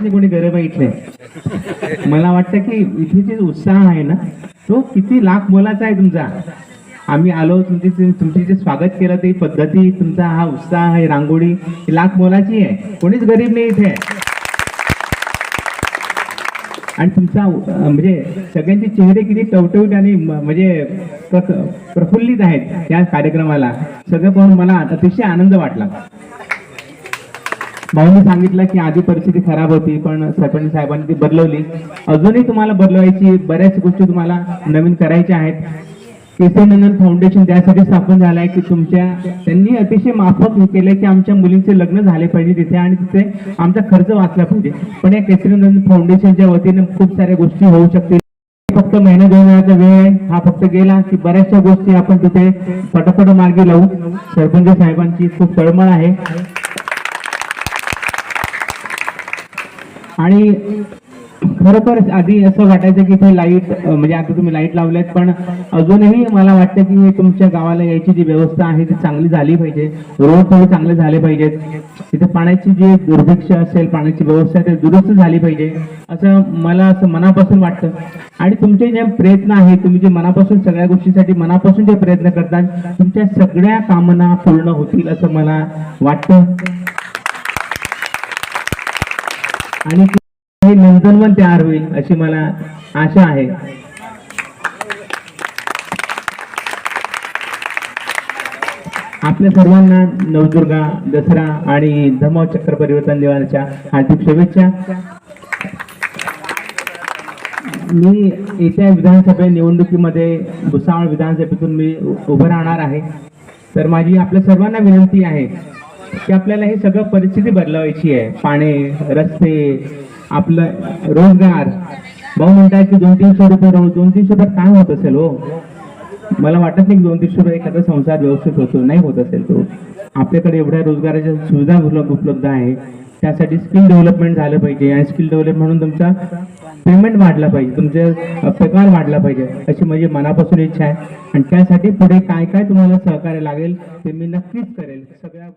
नाही कोणी गरीब आहे इथले. मला वाटतं की इथे जे उत्साह आहे ना तो किती लाख मोलाचा आहे तुमचा. आम्ही आलो तुमची तुमची जे स्वागत केलं ते पद्धती तुमचा हा उत्साह आहे रांगोळी लाख मोलाची आहे. कोणीच गरीब नाही इथे. आणि तुमचा म्हणजे सगळ्यांचे चेहरे किती टवटवीत आणि म्हणजे प्रफुल्लित आहेत या कार्यक्रमाला. सगळं पाहून मला अतिशय आनंद वाटला. भाऊनी सांगितलं की आधी परिस्थिती खराब होती पण सरपंच साहेबांनी ती बदलवली. अजूनही तुम्हाला बदलवायची बऱ्याच गोष्टी तुम्हाला नवीन करायच्या आहेत. केसनंदन फाउंडेशन त्यासाठी स्थापन झालं आहे की तुमच्या त्यांनी अतिशय माफक केलं की आमच्या मुलींचे लग्न झाले पाहिजे तिथे आणि तिथे आमचा खर्च वाचला पाहिजे. पण या केसरीनंदन फाउंडेशनच्या वतीने खूप साऱ्या गोष्टी होऊ शकतील. फक्त महिना दोन वेळाचा वेळ आहे. हा फक्त गेला की बऱ्याचशा गोष्टी आपण तिथे पटापट मार्गी लावू. सरपंच साहेबांची खूप तळमळ आहे. आणि खरोखर आधी असं वाटायचं की इथे लाइट म्हणजे आता तुम्ही लाइट लावल्यात पण अजूनही मला वाटतं की तुमच्या गावाला यायची जी व्यवस्था आहे ती चांगली झाली पाहिजे. रोड थोडे चांगले झाले पाहिजेत. तिथे पाण्याची जी दुर्भिक्ष असेल पाण्याची व्यवस्था ते दुरुस्त झाली पाहिजे. असं मला असं मनापासून वाटतं. आणि तुमचे जे प्रयत्न आहे तुम्ही जे मनापासून सगळ्या गोष्टीसाठी मनापासून जे प्रयत्न करतात तुमच्या सगळ्या कामना पूर्ण होतील असं मला वाटतं. आणि हे नंदनवन तयार होईल अशी मला आशा आहे. आपल्या सर्वांना नवदुर्गा दसरा आणि धमाव चक्र परिवर्तन दिवाळीच्या हार्दिक शुभेच्छा. मी येत्या विधानसभा निवडणुकीमध्ये भुसावळ विधानसभेतून मी उभं राहणार आहे. तर माझी आपल्या सर्वांना विनंती आहे की आपल्याला हे सगळं परिस्थिती बदलवायची आहे. पाणी रस्ते आपलं रोजगार. भाऊ म्हणताय की दोन तीनशे रुपये रोज दोन तीनशे रुपये काय होत असेल हो? मला वाटत नाही की दोन तीनशे रुपये एखादा संसार व्यवस्थित होतो नाही होत असेल तो. आपल्याकडे एवढ्या रोजगाराच्या सुविधा उपलब्ध आहे. त्यासाठी स्किल डेव्हलपमेंट झालं पाहिजे आणि स्किल डेव्हलप म्हणून तुमचा पेमेंट वाढला पाहिजे तुमचे पगार वाढला पाहिजे अशी माझी मनापासून इच्छा आहे. आणि त्यासाठी पुढे काय काय तुम्हाला सहकार्य लागेल ते मी नक्कीच करेल. सगळ्या